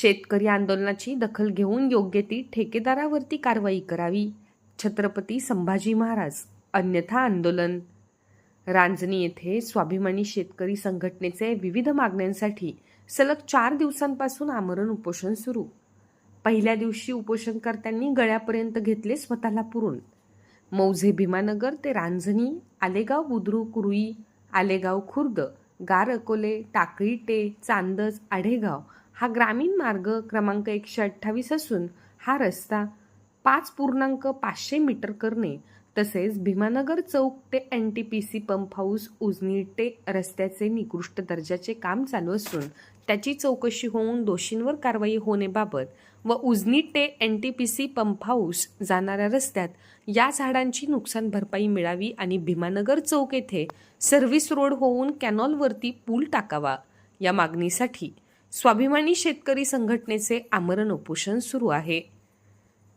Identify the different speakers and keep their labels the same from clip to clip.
Speaker 1: शेतकरी आंदोलनाची दखल घेऊन योग्य ती ठेकेदारावरती कारवाई करावी. छत्रपती संभाजी महाराज अन्यथा आंदोलन. रांजणी येथे स्वाभिमानी शेतकरी संघटनेचे विविध मागण्यांसाठी सलग चार दिवसांपासून आमरण उपोषण सुरू. पहिल्या दिवशी उपोषणकर्त्यांनी गळ्यापर्यंत घेतले स्वतःला पुरून. मौझे भीमानगर ते रांजणी आलेगाव बुद्रुक कुरुई आलेगाव खुर्द गार अकोले टाकळी टे चांदज आढेगाव हा ग्रामीण मार्ग क्रमांक एकशे अठ्ठावीस असून हा रस्ता पाच पूर्णांक पाचशे मीटर करणे तसेच भीमानगर चौक ते N T P C pump house Ujani रस्त्याचे निकृष्ट दर्जाचे काम चालू असून त्याची चौकशी होऊन दोषींवर कारवाई होण्याबाबत व उजनी ते N T P C pump house जाणाऱ्या रस्त्यात या झाडांची नुकसान भरपाई मिळावी आणि भीमानगर चौक येथे सर्व्हिस रोड होऊन कॅनॉलवरती पूल टाकावा या मागणीसाठी स्वाभिमानी शेतकरी संघटनेचे आमरण उपोषण सुरू आहे.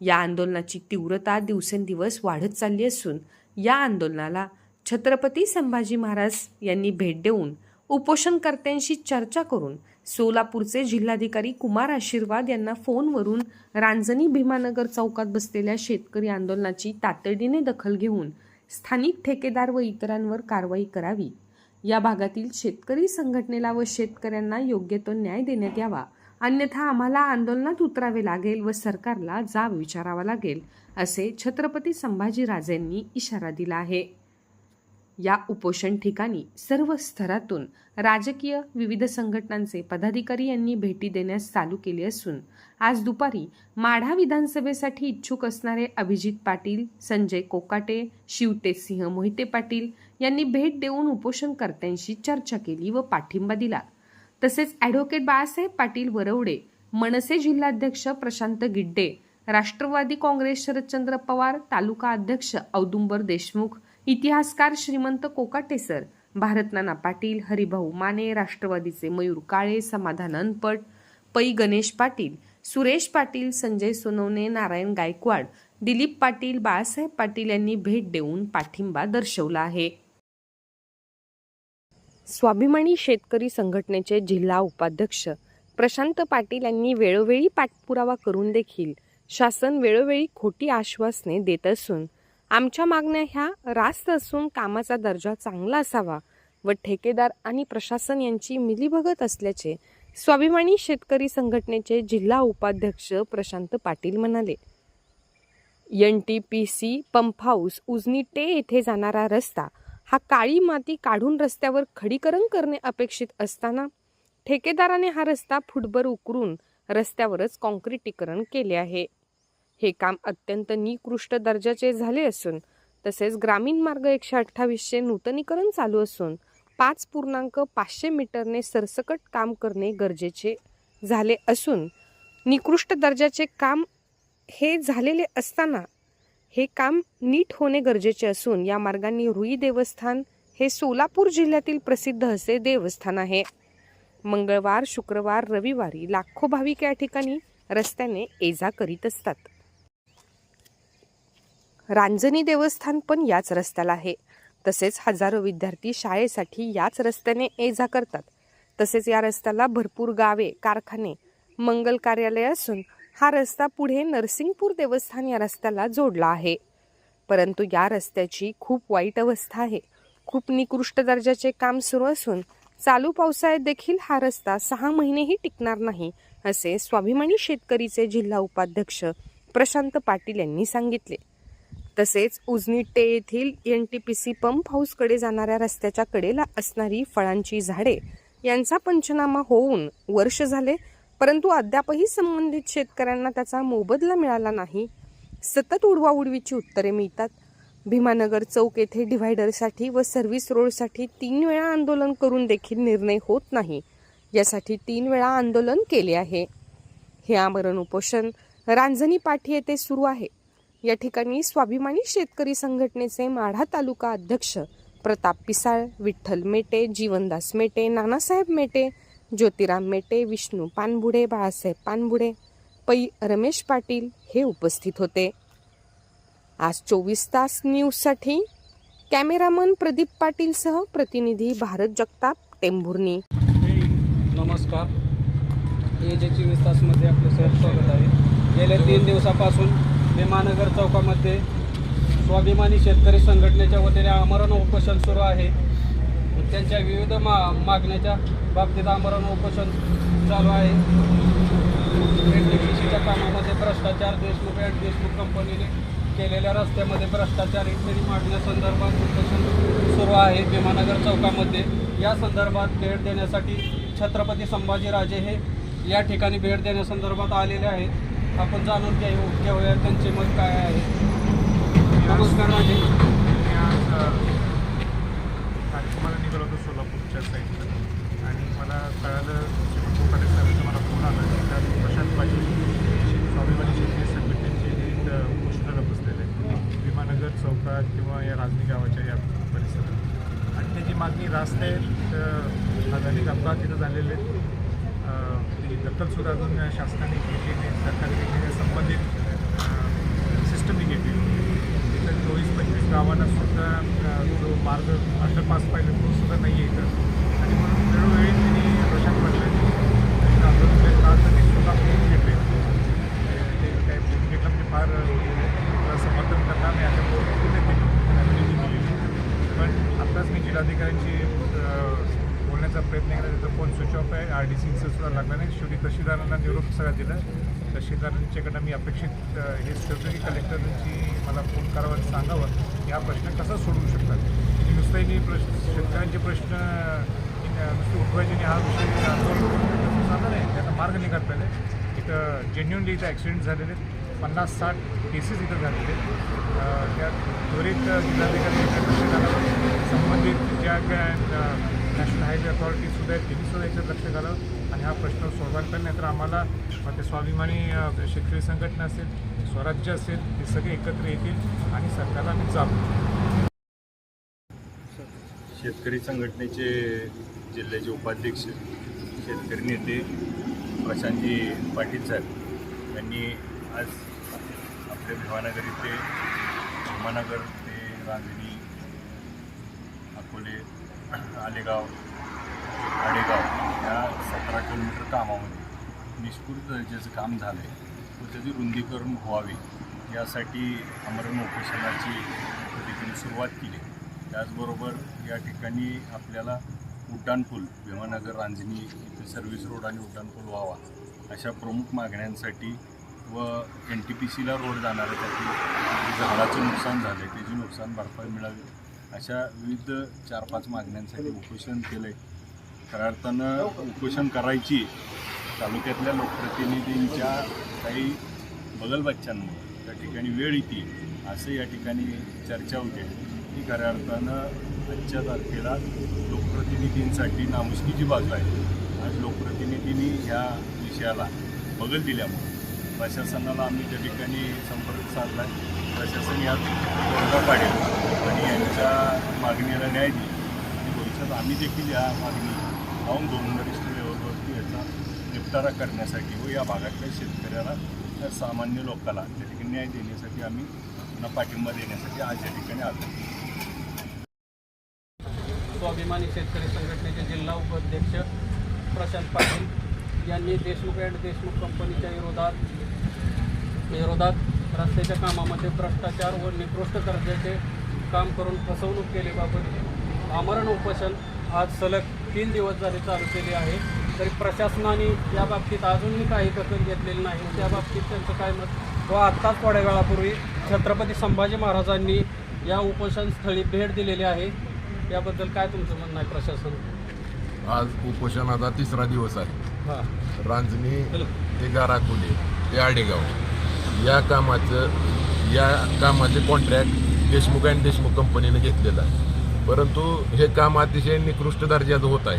Speaker 1: या आंदोलनाची तीव्रता दिवसेंदिवस वाढत चालली असून या आंदोलनाला छत्रपती संभाजी महाराज यांनी भेट देऊन उपोषणकर्त्यांशी चर्चा करून सोलापूरचे जिल्हाधिकारी कुमार आशीर्वाद यांना फोनवरून रांजणी भीमानगर चौकात बसलेल्या शेतकरी आंदोलनाची तातडीने दखल घेऊन स्थानिक ठेकेदार व इतरांवर कारवाई करावी. या भागातील शेतकरी संघटनेला व शेतकऱ्यांना योग्य तो न्याय देण्यात यावा. अन्यथा आम्हाला आंदोलनात उतरावे लागेल व सरकारला जाब विचारावा लागेल असे छत्रपती संभाजीराजेंनी इशारा दिला आहे. या उपोषण ठिकाणी सर्व स्तरातून राजकीय विविध संघटनांचे पदाधिकारी यांनी भेटी देण्यास चालू केली असून आज दुपारी माढा विधानसभेसाठी इच्छुक असणारे अभिजित पाटील संजय कोकाटे शिवतेसिंह मोहिते पाटील यांनी भेट देऊन उपोषणकर्त्यांशी चर्चा केली व पाठिंबा दिला. तसेच ॲडव्होकेट बाळासाहेब पाटील वरवडे मनसे जिल्हाध्यक्ष प्रशांत गिड्डे राष्ट्रवादी काँग्रेस शरदचंद्र पवार तालुका अध्यक्ष औदुंबर देशमुख इतिहासकार श्रीमंत कोकाटेसर भारतनाना पाटील हरिभाऊ माने राष्ट्रवादीचे मयूर काळे समाधान अनपट पै गणेश पाटील सुरेश पाटील संजय सोनवणे नारायण गायकवाड दिलीप पाटील बाळासाहेब पाटील यांनी भेट देऊन पाठिंबा दर्शवला आहे. स्वाभिमानी शेतकरी संघटनेचे जिल्हा उपाध्यक्ष प्रशांत पाटील यांनी वेळोवेळी पाठपुरावा करून देखील शासन वेळोवेळी खोटी आश्वासने देत असून आमच्या मागण्या ह्या रास्त असून कामाचा दर्जा चांगला असावा व ठेकेदार आणि प्रशासन यांची मिलीभगत असल्याचे स्वाभिमानी शेतकरी संघटनेचे जिल्हा उपाध्यक्ष प्रशांत पाटील म्हणाले. N T P C pump house Ujani टे येथे जाणारा रस्ता हा काळी माती काढून रस्त्यावर खडीकरण करणे अपेक्षित असताना ठेकेदाराने हा रस्ता फुटभर उकरून रस्त्यावरच काँक्रिटीकरण केले आहे. हे काम अत्यंत निकृष्ट दर्जाचे झाले असून तसेच ग्रामीण मार्ग एकशे अठ्ठावीसचे नूतनीकरण चालू असून पाच पूर्णांक पाचशे मीटरने सरसकट काम करणे गरजेचे झाले असून निकृष्ट दर्जाचे काम हे झालेले असताना हे काम नीट होणे गरजेचे असून या मार्गांनी रुई देवस्थान हे सोलापूर जिल्ह्यातील प्रसिद्ध असे देवस्थान आहे. मंगळवार शुक्रवार रविवारी लाखो भाविक या ठिकाणी रस्त्याने ये जा करीत असतात. रांजणी देवस्थान पण याच रस्त्याला आहे. तसेच हजारो विद्यार्थी शाळेसाठी याच रस्त्याने ये जा करतात. तसेच या रस्त्याला भरपूर गावे कारखाने मंगल कार्यालय असून हा रस्ता पुढे नरसिंगपूर देवस्थान या रस्त्याला जोडला आहे. परंतु या रस्त्याची खूप वाईट अवस्था आहे. खूप निकृष्ट दर्जाचे काम सुरू असून चालू पावसाळ्यात देखील हा रस्ता सहा महिनेही टिकणार नाही असे स्वाभिमानी शेतकरीचे जिल्हा उपाध्यक्ष प्रशांत पाटील यांनी सांगितले. तसेच उजनीटे येथील N T P C pump हाऊसकडे जाणाऱ्या रस्त्याच्या कडेला असणारी फळांची झाडे यांचा पंचनामा होऊन वर्ष झाले परंतु अद्यापही संबंधित शेतकऱ्यांना त्याचा मोबदला मिळाला नाही. सतत उडवाउडवीची उत्तरे मिळतात. भीमानगर चौक येथे डिव्हायडरसाठी व सर्व्हिस रोडसाठी तीन वेळा आंदोलन करून देखील निर्णय होत नाही. यासाठी तीन वेळा आंदोलन केले आहे. हे आमरण उपोषण रांजणी पाठी येथे सुरू आहे. या ठिकाणी स्वाभिमानी शेतकरी संघटनेचे माढा तालुका अध्यक्ष प्रताप पिसाळ विठ्ठल मेटे जीवनदास मेटे नानासाहेब मेटे ज्योतिराम मेटे विष्णू पानबुडे बाळासाहेब पानबुडे पै रमेश पाटील हे उपस्थित होते. आज चोवीस तास न्यूजसाठी कॅमेरामन प्रदीप पाटीलसह प्रतिनिधी भारत जगताप टेंभुर्णी.
Speaker 2: नमस्कार. ए जे चोवीस तासमध्ये आपलं सहज स्वागत आहे. गेल्या तीन दिवसापासून मी महानगर चौकामध्ये स्वाभिमानी शेतकरी संघटनेच्या वतीने आमरण उपोषण सुरू आहे. त्यांच्या विविध मा मागण्याच्या बाबतीत आमरण उपोषण चालू आहे. एनटीपीसीच्या कामामध्ये भ्रष्टाचार देशमुख अँड देशमुख कंपनीने केलेल्या रस्त्यामध्ये भ्रष्टाचार इत्यादी मागण्यासंदर्भात उपोषण सुरू आहे. भीमानगर चौकामध्ये या संदर्भात भेट देण्यासाठी छत्रपती संभाजीराजे हे या ठिकाणी भेट देण्यासंदर्भात आलेले आहेत. आपण जाणून घेऊ घेऊया त्यांचे मत काय आहे. नमस्कार राजे
Speaker 3: मी आज अ, कार्यक्रमाला निघालो होतो सोलापूरच्या साईडला. आणि मला कळालं कोकाटे साहेबांचा मला फोन आला की त्यात प्रशांत पाटील स्वाभिमानी शेतकरी संघटनेचे हे इथं बसलेले विमानगर चौकात किंवा या राजनी गावाच्या या परिसरात. आणि त्याची मागणी रास्ते अनेक अपघात तिथं झालेले आहेत. ती दखलसुद्धा अजून शासनाने घेतली नाही. सरकारने घेतलेल्या संबंधित सिस्टमने घेतली इथं चोवीस पंचवीस गावांना सुद्धा जो मार्ग अंडरपास पाहिजे तो सुद्धा नाही आहे इथं. आणि म्हणून वेळोवेळी त्यांनी रोशन पाटलांनी आंदोलन तर स्वतः करून घेतले. ते काय घेतलं म्हणजे फार समर्थन करणार नाही अशा पद्धतीने त्यांनी पण आत्ताच मी जिल्हाधिकाऱ्यांची बोलण्याचा प्रयत्न केला. त्याचा फोन स्विच ऑफ आहे. आर डी सीचं सुद्धा लागला नाही. शेवटी तहसीलदारांना निरोप सगळा दिला. शेजाऱ्यांच्याकडनं मी अपेक्षित हे हेच की कलेक्टरांची मला फोन करावा आणि सांगावं. की हा प्रश्न कसा सोडवू शकतात? म्हणजे नुसतंही नुसताही प्रश्न शेतकऱ्यांचे प्रश्न नुसते उठवायचे आणि हा विषय आंदोलन करून नाही. त्याचा मार्ग निघाला पाहिजे. इथं जेन्युनली इथं ॲक्सिडेंट झालेले आहेत. पन्नास साठ केसेस इथं झालेले आहेत. त्या त्वरित जिल्हाधिकारी लक्ष संबंधित ज्या काय नॅशनल हायवे अथॉरिटीजसुद्धा आहेत त्यांनीसुद्धा याच्यात लक्ष घालावं. हा प्रश्न सोडवायला पाहिजे नाहीतर आम्हाला मग ते स्वाभिमानी शेतकरी संघटना असेल स्वराज्य असेल ते सगळे एकत्र येतील आणि सरकारला आम्ही चालू
Speaker 4: शेतकरी संघटनेचे जिल्ह्याचे उपाध्यक्ष शेतकरी नेते प्रशांतजी पाटील साहेब यांनी आज आपल्या भीमानगर इथे भीमानगर ते रांजणी अकोले आलेगाव किलोमीटर कामामध्ये निष्कृत दर्जाचं काम झालं आहे व त्याची रुंदीकरण व्हावी यासाठी अमरण उपोषणाची ठिकाणी सुरुवात केली. त्याचबरोबर या ठिकाणी आपल्याला उड्डाणपूल भीमानगर रांजणी इथे सर्व्हिस रोड आणि उड्डाणपूल व्हावा अशा प्रमुख मागण्यांसाठी व एन टी पी सीला रोड जाणाऱ्या त्याची झाडाचं नुकसान झालं आहे त्याची नुकसान भरपाई मिळावी अशा विविध चार पाच मागण्यांसाठी उपोषण केलं आहे खऱ्या अर्थानं उपोषण करायची. तालुक्यातल्या लोकप्रतिनिधींच्या काही बगलबच्च्यांमुळे त्या ठिकाणी वेळ येते असं या ठिकाणी चर्चा होते. ही खऱ्या अर्थानं आजच्या तारखेला लोकप्रतिनिधींसाठी नामुष्कीची बाजू आहे. आज लोकप्रतिनिधींनी ह्या विषयाला बगल दिल्यामुळे प्रशासनाला आम्ही त्या ठिकाणी संपर्क साधला आहे प्रशासन यात तोडगा पाडेल आणि यांच्या मागणीला न्याय देईल. आणि भविष्यात आम्ही देखील या मागणी लावून दोन वरिष्ठ याचा निपटारा करण्यासाठी व या भागातल्या शेतकऱ्याला सामान्य लोकाला त्या ठिकाणी न्याय देण्यासाठी आम्ही त्यांना पाठिंबा देण्यासाठी आज या ठिकाणी आलो.
Speaker 2: स्वाभिमानी शेतकरी संघटनेचे जिल्हा उपाध्यक्ष प्रशांत पाटील यांनी देशमुख अँड देशमुख कंपनीच्या विरोधात विरोधात रस्त्याच्या कामामध्ये भ्रष्टाचार व निकृष्ट दर्जाचे काम करून फसवणूक केल्याबाबत आमरण उपोषण आज सलग तीन दिवस झाले चालू केले आहे तरी प्रशासनाने या बाबतीत अजूनही काही दखल घेतलेली नाही. त्या बाबतीत त्यांचं काय मत? व आत्ताच थोड्या वेळापूर्वी छत्रपती संभाजी महाराजांनी या उपोषण स्थळी भेट दिलेली आहे. याबद्दल काय तुमचं म्हणणं आहे प्रशासन?
Speaker 5: आज उपोषणाचा तिसरा दिवस आहे.
Speaker 2: हां.
Speaker 5: रांजणी ते गाराकुले ते आडेगाव. या कामाचं या कामाचे कॉन्ट्रॅक्ट देशमुख अँड देशमुख कंपनीने घेतलेलं आहे. परंतु हे काम अतिशय निकृष्ट दर्जाचं होत आहे.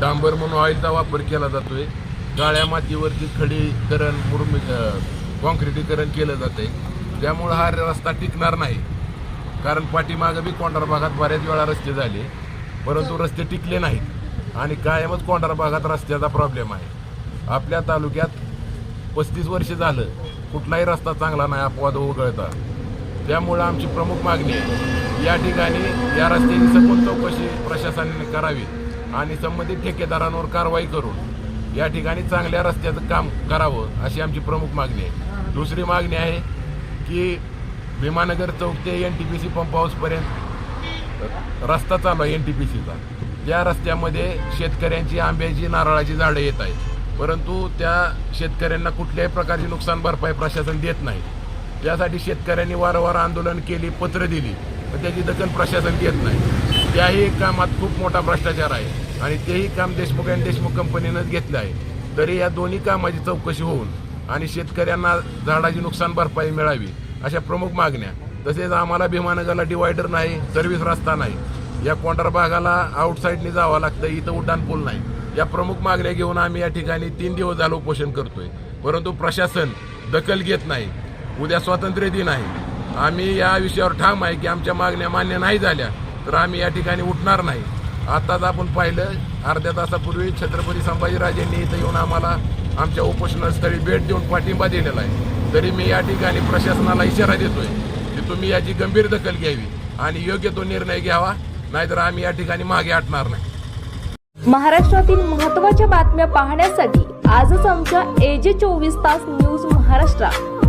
Speaker 5: डांबर म्हणून ऑइलचा वापर केला जातोय. काळ्या मातीवरती खडीकरण मुरमी कॉन्क्रिटीकरण केलं जातंय. त्यामुळं हा रस्ता टिकणार नाही. कारण पाठीमागं बी कोंडार भागात बऱ्याच वेळा रस्ते झाले. परंतु रस्ते टिकले नाहीत. आणि कायमच कोंडार भागात रस्त्याचा प्रॉब्लेम आहे. आपल्या तालुक्यात पस्तीस वर्ष झालं. कुठलाही रस्ता चांगला नाही अपवाद वगळता त्यामुळं आमची प्रमुख मागणी आहे. या ठिकाणी या रस्त्याची सखोल चौकशी प्रशासनाने करावी आणि संबंधित ठेकेदारांवर कारवाई करून या ठिकाणी चांगल्या रस्त्याचं काम करावं अशी आमची प्रमुख मागणी आहे. दुसरी मागणी आहे की भीमानगर चौक ते N T P C pump हाऊसपर्यंत रस्ता चालू आहे एन टी पी सीचा त्या रस्त्यामध्ये शेतकऱ्यांची आंब्याची नारळाची झाडं येत आहेत. परंतु त्या शेतकऱ्यांना कुठल्याही प्रकारची नुकसान भरपाई प्रशासन देत नाही. यासाठी शेतकऱ्यांनी वारंवार आंदोलन केली पत्र दिली पण त्याची दखल प्रशासन घेत नाही. त्याही कामात खूप मोठा भ्रष्टाचार आहे आणि तेही काम देशमुख आणि देशमुख कंपनीनंच घेतलं आहे. तरी या दोन्ही कामाची चौकशी होऊन आणि शेतकऱ्यांना झाडाची नुकसान भरपाई मिळावी अशा प्रमुख मागण्या तसेच आम्हाला भीमानगरला डिवायडर नाही सर्व्हिस रस्ता नाही या कोंडार भागाला आउटसाईडने जावं लागतं इथं उड्डाण पूल नाही. या प्रमुख मागण्या घेऊन आम्ही या ठिकाणी तीन दिवस झालं उपोषण करतोय. परंतु प्रशासन दखल घेत नाही. उद्या स्वातंत्र्य दिन आहे. आम्ही या विषयावर ठाम आहे की आमच्या मागण्या मान्य नाही झाल्या तर आम्ही या ठिकाणी उठणार नाही. आत्ताच आपण पाहिलं अर्ध्या तासापूर्वी छत्रपती संभाजीराजेंनी इथं येऊन आम्हाला आमच्या उपोषणस्थळी भेट देऊन पाठिंबा दिलेला आहे. तरी मी या ठिकाणी प्रशासनाला इशारा देतोय की तुम्ही याची गंभीर दखल घ्यावी आणि योग्य तो निर्णय घ्यावा नाहीतर आम्ही या ठिकाणी मागे हटणार नाही.
Speaker 6: महाराष्ट्रातील महत्त्वाच्या बातम्या पाहण्यासाठी आजच आमच्या एजे चोवीस तास न्यूज महाराष्ट्र